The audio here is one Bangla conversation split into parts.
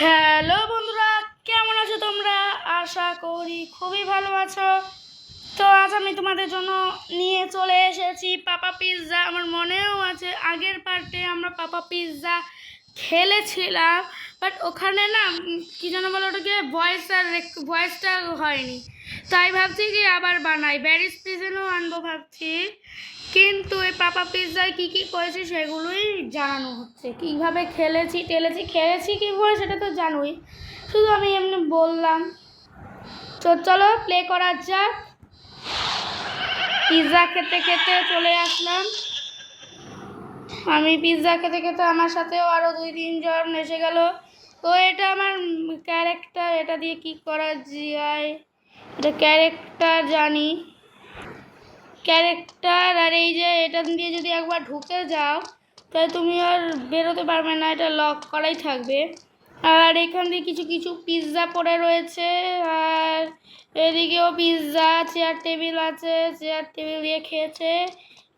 হ্যালো বন্ধুরা, কেমন আছো তোমরা? আশা করি খুবই ভালো আছো। তো আজ আমি তোমাদের জন্য নিয়ে চলে এসেছি পাপা পিৎজা। আমার মনেও আছে, আগের পার্টে আমরা পাপা পিৎজা খেলেছিলাম বাট ওখানে না কি যেন বলো ওটাকে ভয়েস আর ভয়েসটা হয়নি। তাই ভাবছি কি আবার বানাই। ব্যারিস পিজেনও আনব ভাবছি। কিন্তু এই পাপা পিৎজায় কী কী করেছি সেগুলোই জানানো হচ্ছে। কীভাবে খেলেছি, টেলেছি, খেলেছি কীভাবে সেটা তো জানোই। শুধু আমি এমনি বললাম। তো চলো প্লে করা যাক। পিৎজা খেতে খেতে চলে আসলাম। আমি পিৎজা খেতে খেতে আমার সাথেও আরও দুই, তিনজন এসে গেল। তো এটা আমার ক্যারেক্টার এটা দিয়ে কি করা যায়? এটা ক্যারেক্টার জানি। ক্যারেক্টার আর এই যে এটা দিয়ে যদি একবার ঢুকে যাও, তাহলে তুমি আর বেরোতে পারবে না, এটা লক করাই থাকবে। আর এখান দিয়ে কিছু কিছু পিৎজা পড়ে রয়েছে, আর এদিকেও পিৎজা চেয়ার টেবিল আছে চেয়ার টেবিল দিয়ে খেয়েছে।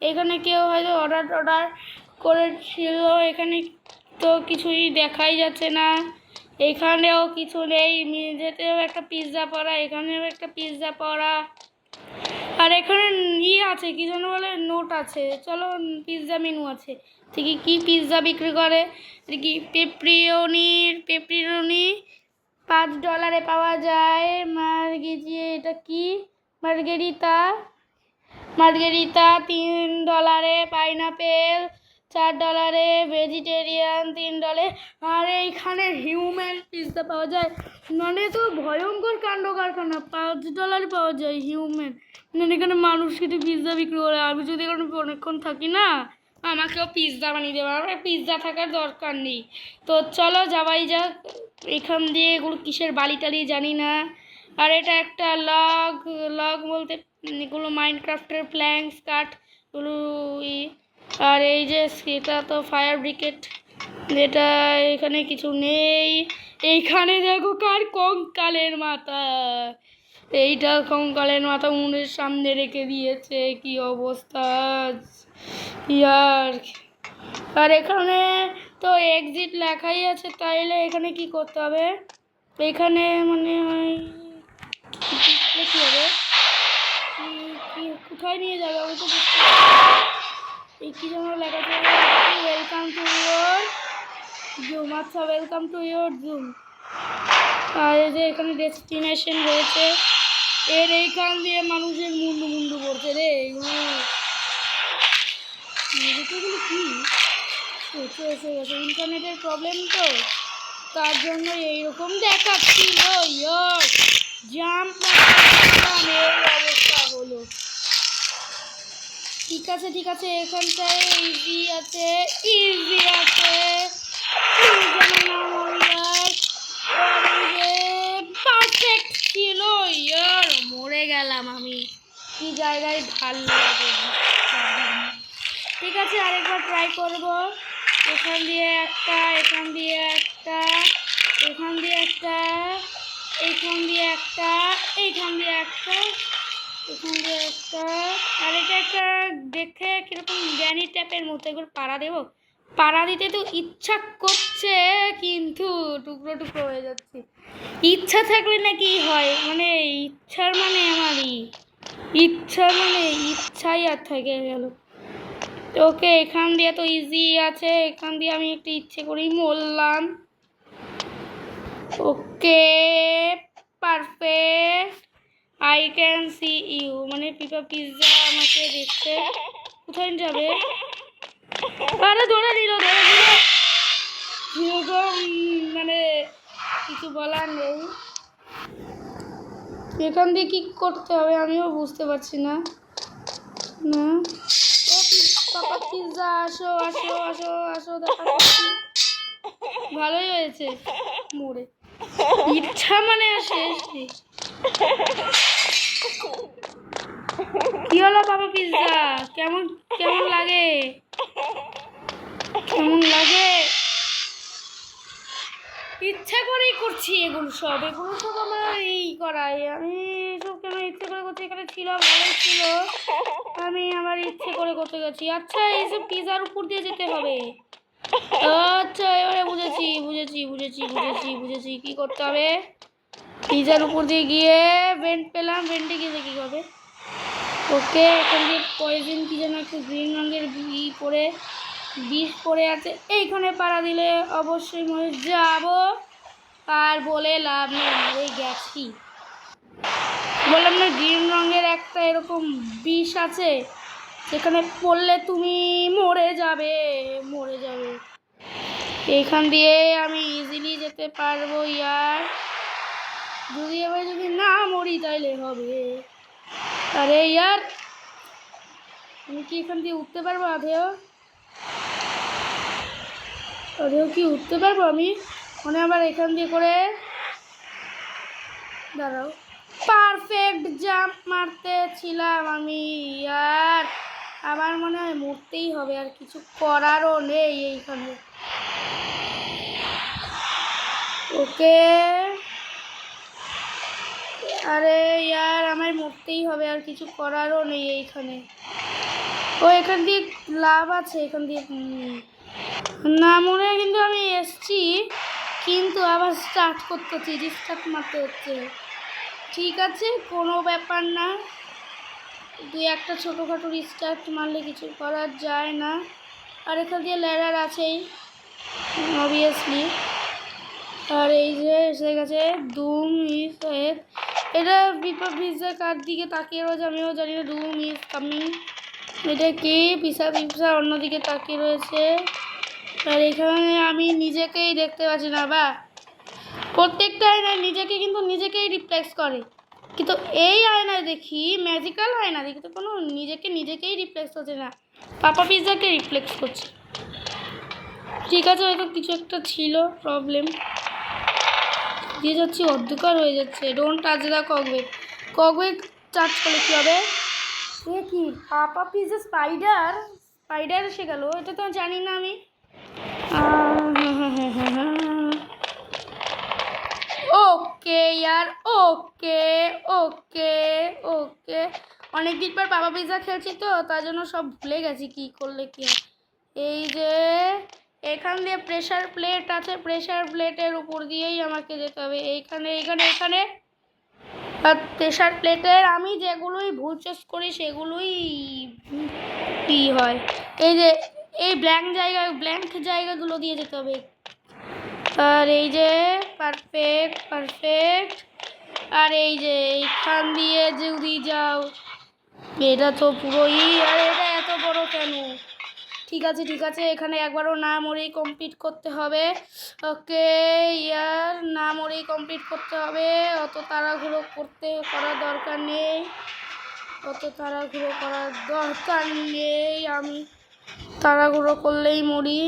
এখানে কেউ হয়তো অর্ডার টর্ডার করেছিল, এখানে তো কিছুই দেখাই যাচ্ছে না। এখানেও কিছু নেই মেঝেতেও একটা পিৎজা পড়া, এখানেও একটা পিৎজা পড়া। আর এখানে ইয়ে আছে, কি যেন বলে, নোট আছে। চলো পিৎজা মেনু আছে। থেকে কি পিৎজা বিক্রি করে। কি পেপ্রিওনির পেপ্রিওনি পাঁচ ডলারে পাওয়া যায়। মার্গেজি, এটা কি? মার্গেরিতা। মার্গেরিতা তিন ডলারে পাইনাপেল চার ডলারে ভেজিটেরিয়ান তিন ডলারে আর এইখানে হিউম্যান পিৎজা পাওয়া যায়। মানে তো ভয়ঙ্কর কাণ্ড কারখানা। পাঁচ ডলারে পাওয়া যায় হিউম্যান মানে এখানে মানুষ কেটে পিৎজা বিক্রি করে। আমি যদি এখানে অনেকক্ষণ থাকি না, আমাকেও পিৎজা বানিয়ে দেবে। আমার পিৎজা থাকার দরকার নেই। তো চলো যাওয়াই যাক। এখান দিয়ে এগুলো কিসের বালি টালি জানি না। আর এটা একটা লগ লগ বলতে এগুলো মাইনক্রাফটের প্ল্যাঙ্কস কাঠ, এগুলো আর এই যে সেটা তো ফায়ার ব্রিগেড। যেটা এখানে কিছু নেই। এইখানে দেখো কার কঙ্কালের মাথা। এইটা কঙ্কালের মাথা উনুনের সামনে রেখে দিয়েছে। কি অবস্থা? ইয়ার আর? এখানে তো এক্সিট লেখাই আছে, তাইলে এখানে কি করতে হবে? এখানে মানে কি কোথায় নিয়ে যাবে? আমি তো বুঝতে পারছি না। এই কি যেন লেখা ওয়েলকাম টু ইয়োর জুম আচ্ছা ওয়েলকাম টু ইয়োর জুম আর এই যে এখানে ডেস্টিনেশন রয়েছে, এর এইখান দিয়ে মানুষের মুন্ডু মুন্ডু পড়ছে রে এগুলো কি? এসে গেছে। ইন্টারনেটের প্রবলেম তো। তার জন্য এইরকম দেখাচ্ছিল জাম্প এই অবস্থা হলো। ঠিক আছে ঠিক আছে, এখানটায় ইজি আছে ইজি আছে। পারফেক্ট ছিল, ইয়ার, মরে গেলাম আমি। কি জায়গায় ভালো ঠিক আছে, আরেকবার ট্রাই করব। এখান দিয়ে একটা, এখান দিয়ে একটা, এখান দিয়ে একটা এইখান দিয়ে একটা এইখান দিয়ে একটা। এখান একটা, আর এটা একটা দেখে কীরকম জ্ঞানী ট্যাপের মতো, এগুলো পাড়া দেবো। পাড়া দিতে তো ইচ্ছা করছে, কিন্তু টুকরো টুকরো হয়ে যাচ্ছে। ইচ্ছা থাকলে নাকি হয় মানে ইচ্ছার মানে আমারই। ইচ্ছা মানে ইচ্ছাই আর থেকে গেল। ওকে, এখান দিয়ে তো ইজি আছে, এখান দিয়ে আমি একটু ইচ্ছে করেই মরলাম। Okay perfect I can see you মানে পিপা পিৎজা আমাকে দেখতে। কোথায় যাবে? আরে ধরে নিল ধরে নিল। মানে কিছু বলার নেই। এখান দিয়ে কি করতে হবে আমিও বুঝতে পারছি না। না। পিৎজা আসো আসো আসো আসো ভালোই হয়েছে। মোড়ে। ইচ্ছা মানে নেই। কি হলো বাবা পিৎজা কেমন কেমন লাগে? কেমন লাগে? ইচ্ছা করেই করছি এগুলো সব। এগুলো সব আমার এই করাই আমি সব কেন ইচ্ছে করে করছি? এখানে ছিল, ভালোই ছিল। আমি আমার ইচ্ছে করে করতে গেছি। আচ্ছা এইসব পিজার উপর দিয়ে যেতে হবে। আচ্ছা এবারে বুঝেছি বুঝেছি বুঝেছি বুঝেছি বুঝেছি। কি করতে হবে? পিজার উপর দিয়ে গিয়ে ভেন্ট পেলাম ভেন্টে গিয়ে দেখি হবে ওকে, এখান দিয়ে পয়জন কি যেন একটা গ্রিন রঙের ই পরে, বিষ পড়ে আছে। এইখানে পাড়া দিলে অবশ্যই মরে যাব। আর বলে লাভ নেই গেছি। বললাম না গ্রিন রঙের একটা এরকম বিষ আছে সেখানে পড়লে তুমি মরে যাবে মরে যাবে। এইখান দিয়ে আমি ইজিলি যেতে পারব, ইয়ার। যদি এবার যদি না মরি তাইলে হবে। আরে ইয়ার, আমি কি এখান দিয়ে উঠতে পারব আধেও আধেও কি উঠতে পারব আমি? মানে আবার এখান দিয়ে করে দাঁড়াও। পারফেক্ট জাম্প মারতে ছিলাম আমি আর আমার মনে হয় মরতেই হবে, আর কিছু করারও নেই এইখানে। ওকে। আরে ইয়ার, আমায় মরতেই হবে, আর কিছু করারও নেই এইখানে। ও, এখান দিয়ে লাভ আছে, এখান দিয়ে না, মনে কিন্তু আমি এসছি, কিন্তু আবার স্টার্ট করতে হচ্ছে রিস্টার্ট মারতে হচ্ছে। ঠিক আছে, কোনো ব্যাপার না। দুই একটা ছোটোখাটো রিস্টার্ট মারলে কিছু করা যায় না। আর এখান দিয়ে ল্যাডার আছেই অবভিয়াসলি আর এই যে, এসে গেছে, দুম ইস এটা বিপা পিৎজা কার দিকে তাকিয়ে রয়েছে আমিও জানি না দুম ইস কামিং। এটা কি? পিসা পিসা অন্যদিকে তাকিয়ে রয়েছে। আর এখানে আমি নিজেকেই দেখতে পাচ্ছি না, বা। প্রত্যেকটা আয়নায় নিজেকে কিন্তু নিজেকেই রিফ্লেক্স করে। কিন্তু এই আয়নায় দেখি ম্যাজিক্যাল আয়না দেখি তো কোনো নিজেকে নিজেকেই রিফ্লেক্স হচ্ছে না। পাপা পিৎজাকে রিফ্লেক্স করছে। ঠিক আছে, হয়তো কিছু একটা ছিল প্রবলেম দিয়ে যাচ্ছি অন্ধকার হয়ে যাচ্ছে। Don't touch the cogway cogway touch করলে কী হবে? এ কি? পাপা পিজা স্পাইডার স্পাইডার এসে গেল এটা তো জানি না আমি। ওকে ইয়ার ওকে ওকে ওকে অনেকদিন পর বাবা পিজা খেয়েছি তো তার জন্য সব ভুলে গেছি কি করলে কি এই যে এখান দিয়ে প্রেশার প্লেট আছে প্রেশার প্লেটের উপর দিয়েই আমাকে যেতে হবে। এইখানে এইখানে এখানে আর প্রেশার প্লেটের আমি যেগুলোই ভুল চেস করি, সেগুলোই কি হয়? এই যে, এই ব্ল্যাঙ্ক জায়গা ব্ল্যাঙ্ক জায়গাগুলো দিয়ে যেতে হবে। আর এই যে পারফেক্ট পারফেক্ট আর এই যে, এইখান দিয়ে যদি যাও, এটা তো পুরোই, আর এটা এত বড় কেন? ঠিক আছে ঠিক আছে, এখানে একবারও না মরেই কমপ্লিট করতে হবে। ওকে, ইয়ার না মরেই কমপ্লিট করতে হবে। অত তাড়াহুড়ো করতে করার দরকার নেই। অত তাড়াহুড়ো করার দরকার নেই। আমি তাড়াহুড়ো করলেই মরি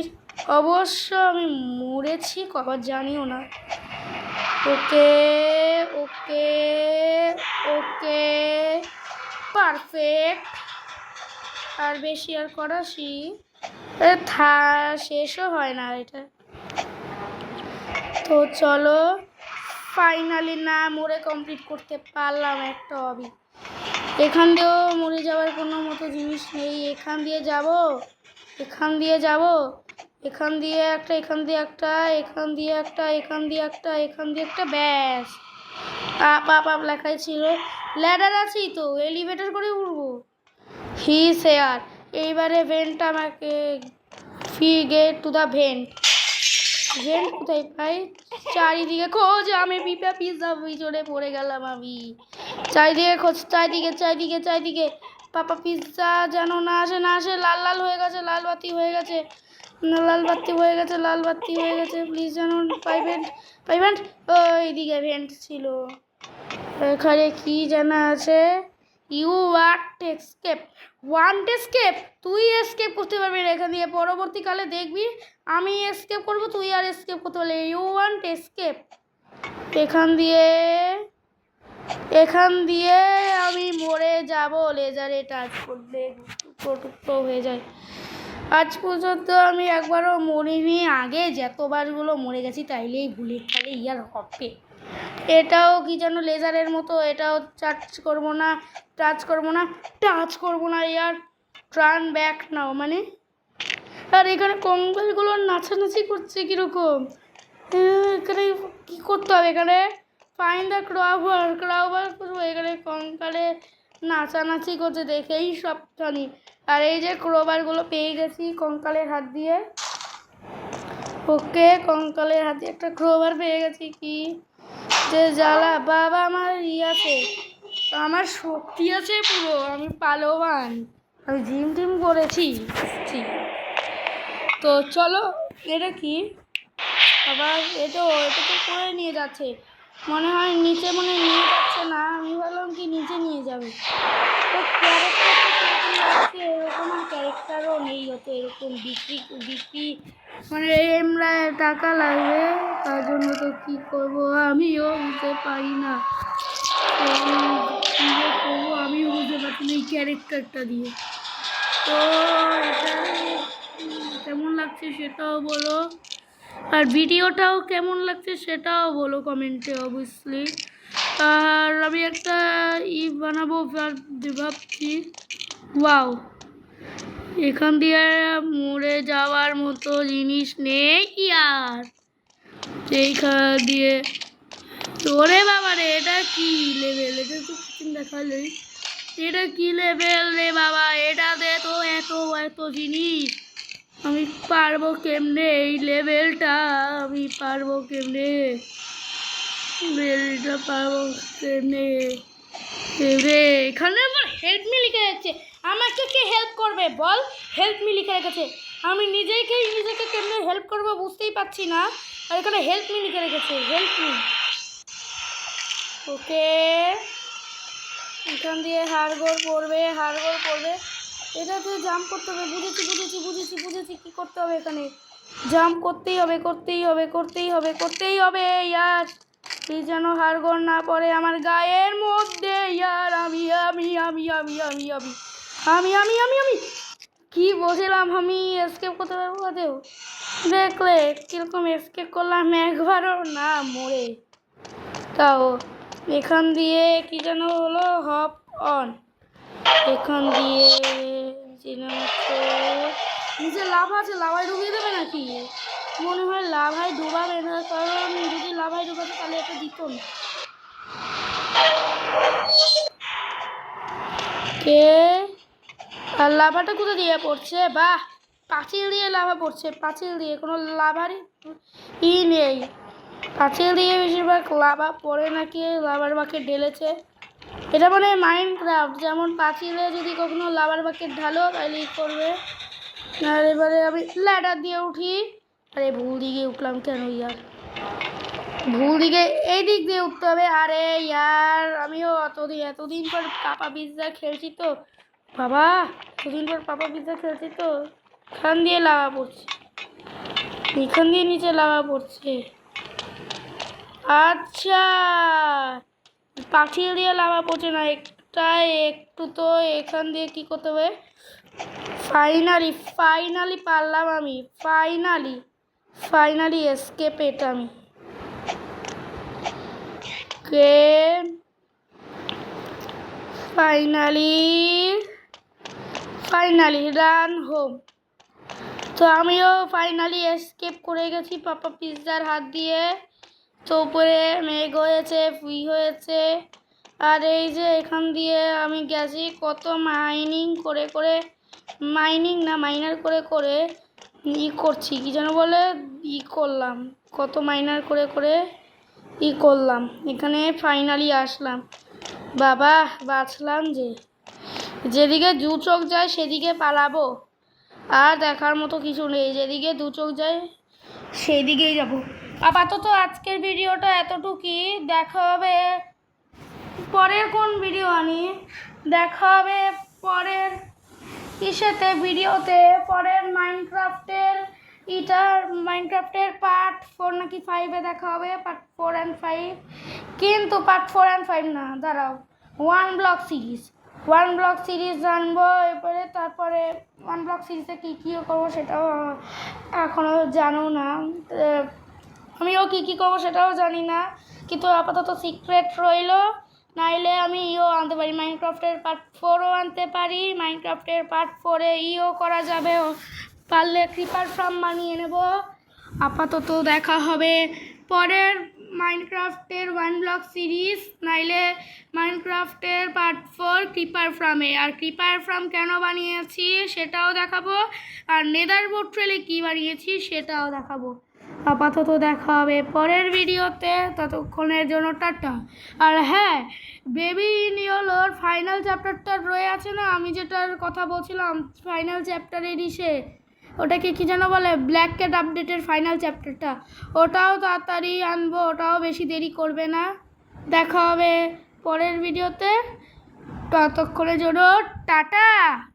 অবশ্য আমি মরেছি, কবার জানিও না। ওকে ওকে ওকে পারফেক্ট আর বেশি আর করাসি? থা, শেষও হয় না এটা। তো চলো ফাইনালি না, মরে কমপ্লিট করতে পারলাম একটা হবি এখান দিয়েও মরে যাওয়ার কোনো মতো জিনিস নেই। এখান দিয়ে যাব, এখান দিয়ে যাব, এখান দিয়ে একটা, এখান দিয়ে একটা, এখান দিয়ে একটা, এখান দিয়ে একটা, এখান দিয়ে একটা, ব্যাস। আপ আপ আপ লেখাই ছিল। ল্যাডার আছেই তো এলিভেটর করে উঠবো হি শেয়ার এইবারে ভেন্ট আমাকে ফি get to the vent vent কোথায় পাই চারিদিকে খোঁজ, আমি পিপা পিৎজা পিছনে পড়ে গেলাম আমি। চারিদিকে খোঁজ, চারিদিকে চারিদিকে চারিদিকে। পাপা পিৎজা যেন না আসে না আসে, লাল লাল হয়ে গেছে, লাল বাতি হয়ে গেছে। লাল বাতি হয়ে গেছে, লাল বাতি হয়ে গেছে প্লিজ যেন পাই ভেন্ট পাই ভেন্ট ওই ভেন্ট ছিল। এখানে কি জানা আছে? You want escape want escape তুই এসকেপ করতে পারবি না এখান দিয়ে। পরবর্তীকালে দেখবি, আমি এসকেপ করব, তুই আর এসকেপ করতে পারবি ইউ ওয়ান্ট এসকেপ এখান দিয়ে এখান দিয়ে আমি মরে যাব। লেজারে টাচ করলে টুকরো টুকরো হয়ে যায়। আজ পর্যন্ত আমি একবারও মরিনি। আগে যতবারগুলো মরে গেছি, তাইলেই ভুলে তাহলে ইয়ার হবে। এটাও কি যেন লেজারের মতো, এটাও টাচ করব না টাচ করব না টাচ করব না ইয়ার। ট্রান ব্যাক নাও মানে? আর এখানে কঙ্কালগুলো নাচানাচি করছে কীরকম? এখানে কী করতে হবে এখানে? ফাইন দ্য ক্রাউবার ক্রাউবার করব এখানে কঙ্কালে নাচানাচি করছে, দেখেই সব জানি আর এই যে ক্রোবারগুলো পেয়ে গেছি কঙ্কালের হাত দিয়ে। ওকে, কঙ্কালের হাতে একটা ক্রোবার পেয়ে গেছি কি? যে জ্বালা, বাবা আমার ই আছে। আমার শক্তি আছে পুরো, আমি পালোয়ান। আমি জিম টিম করেছি। তো চলো, এটা কি? আবার এটা এটা তো করে নিয়ে যাচ্ছে। মনে হয় নিচে মনে হয় নিয়ে যাচ্ছে না। আমি ভাবলাম কি নিচে নিয়ে যাবে। তো এরকম ক্যারেক্টারও নেই হতো এরকম বিক্রি বিক্রি মানে এমরা টাকা লাগবে, তার জন্য তো কী করব? আমিও বুঝতে পারি না। করব? আমিও বুঝতে পারছি না এই ক্যারেক্টারটা দিয়ে। তো এটা কেমন লাগছে সেটাও বলো। আর ভিডিওটাও কেমন লাগছে সেটাও বলো কমেন্টে অবভিয়াসলি আর আমি একটা ই বানাবো ভাব- ভাবছি। ওয়াও, এখান দিয়ে মরে যাওয়ার মতো জিনিস নেই আর। এইখান দিয়ে, ওরে বাবা রে, এটা কি লেভেল এটা তো কিছু দেখালে এটা কি লেভেল রে বাবা? এটা এটাতে তো এত এত জিনিস। আমি পারব কেমনে? এই লেভেলটা আমি পারব কেমনে? লেভেলটা পারব কেমনে? রে এখানে আমার হেল্প মি লিখে যাচ্ছে। আমাকে কে হেল্প করবে? বল হেল্প মি লিখে রেখেছে। আমি নিজেকে নিজেকে কেমনে হেল্প করব বুঝতেই পারছি না। আর এখানে হেল্প মি লিখে রেখেছে হেল্প মি ওকে এখান দিয়ে হাড়গোড় পড়বে হাড়গোড় পড়বে। এটা তো জাম্প করতে হবে, বুঝেছি বুঝেছি বুঝেছি বুঝেছি কী করতে হবে এখানে। জাম্প করতেই হবে করতেই হবে করতেই হবে করতেই হবে, ইয়ার। তুই যেন হাড়গোড় না পড়ে আমার গায়ের মধ্যে, ইয়ার। আমি আমি আমি আমি আমি আমি আমি আমি আমি আমি। কি বসেলাম আমি? এসকেপ করতে পারব ওদেও দেখলে, কীরকম এসকেপ করলাম একবারও না মরে। তাও, এখান দিয়ে কি যেন হলো? হপ অন এখান দিয়ে যেন হচ্ছে নিচে লাভ আছে, লাভায় ডুবিয়ে দেবে নাকি? মনে হয় লাভায় ডুবাবে না, কারণ যদি লাভায় ডুবাতে তাহলে এটা দিত না। কে? আর লাভাটা কোথা দিয়ে পড়ছে? বাহ, পাঁচিল দিয়ে লাভা পড়ছে, পাঁচিল দিয়ে। কোনো লাভারই ই নেই। পাঁচিল দিয়ে বেশিরভাগ লাভা পড়ে নাকি, লাভার বাকেট ঢেলেছে? এটা মানে মাইন্ড ক্রাফট যেমন পাঁচিলে যদি কখনো লাভার বাকেট ঢালো তাহলে ই করবে। আর এবারে আমি ল্যাডার দিয়ে উঠি। আরে ভুল দিকে উঠলাম কেন ইয়ার? ভুল দিকে এই দিক দিয়ে উঠতে হবে। আরে ইয়ার, আমিও অতদিন এতদিন পর পাপা পিৎজা খেলছি তো। বাবা, এতদিন পর পাপা পিৎজা খেলছি তো। এখান দিয়ে লাভা পড়ছে। এখান দিয়ে নিচে লাভা পড়ছে। আচ্ছা। পাঠিয়ে দিয়ে লাভা পড়ছে না। একটা একটু তো এখান দিয়ে কি করতে হবে? ফাইনালি ফাইনালি পারলাম আমি। ফাইনালি ফাইনালি এসকেপ এটা আমি। কে ফাইনালি ফাইনালি রান হোম তো আমিও ফাইনালি এসকেপ করে গেছি। পাপা পিৎজার হাত দিয়ে। তো উপরে মেঘ হয়েছে, ফুই হয়েছে। আর এই যে এখান দিয়ে আমি গেছি, কত মাইনিং করে করে মাইনিং না মাইনার করে করে ই করছি। কি যেন বলে? ই করলাম। কত মাইনার করে করে ই করলাম। এখানে ফাইনালি আসলাম। বাবা, বাঁচলাম যে। যেদিকে দু চোখ যায়, সেদিকে পালাবো। আর দেখার মতো কিছু নেই। যেদিকে দু চোখ যায় সেই দিকেই যাব। আপাতত আজকের ভিডিওটা এতটুকুই। দেখা হবে পরের কোন ভিডিও আনি দেখা হবে পরের ইসেতে, ভিডিওতে, পরের মাইনক্রাফটের ইটার, মাইনক্রাফটের পার্ট ফোর নাকি ফাইভে দেখা হবে, পার্ট ফোর অ্যান্ড ফাইভ কিন্তু পার্ট ফোর অ্যান্ড ফাইভ না, দাঁড়াও। One block series one block series জানব, এরপরে তারপরে ওয়ান ব্লক সিরিজে কী কী করব সেটাও এখনও জানো না। আমিও কী কী করব সেটাও জানি না। কিন্তু আপাতত সিক্রেট রইল, নাইলে আমি ইও আনতে পারি। মাইনক্রাফটের পার্ট ফোরও আনতে পারি। মাইনক্রাফটের পার্ট ফোরে ইও করা যাবে। পারলে ক্রিপার ফার্ম বানিয়ে নেব। আপাতত দেখা হবে পরের মাইনক্রাফ্টের ওয়ান ব্লক সিরিজ নাইলে মাইনক্রাফ্টের পার্ট ফোর ক্রিপার ফার্মে আর ক্রিপার ফার্ম কেন বানিয়েছি সেটাও দেখাবো। আর নেদার বোর্ড ট্রেলে কী বানিয়েছি সেটাও দেখাবো। আপাতত দেখা হবে পরের ভিডিওতে, ততক্ষণের জন্য টাটা। আর হ্যাঁ বেবি ইনিওলোর ফাইনাল চ্যাপ্টারটা রয়ে আছে না? আমি যেটার কথা বলছিলাম, ফাইনাল চ্যাপ্টারের ইসে। ওটাকে কি যেন বলে? ব্ল্যাক ক্যাট আপডেটের ফাইনাল চ্যাপ্টারটা। ওটাও তাড়াতাড়ি আনব, ওটাও বেশি দেরি করবে না। দেখা হবে পরের ভিডিওতে। ততক্ষণের জন্য টাটা!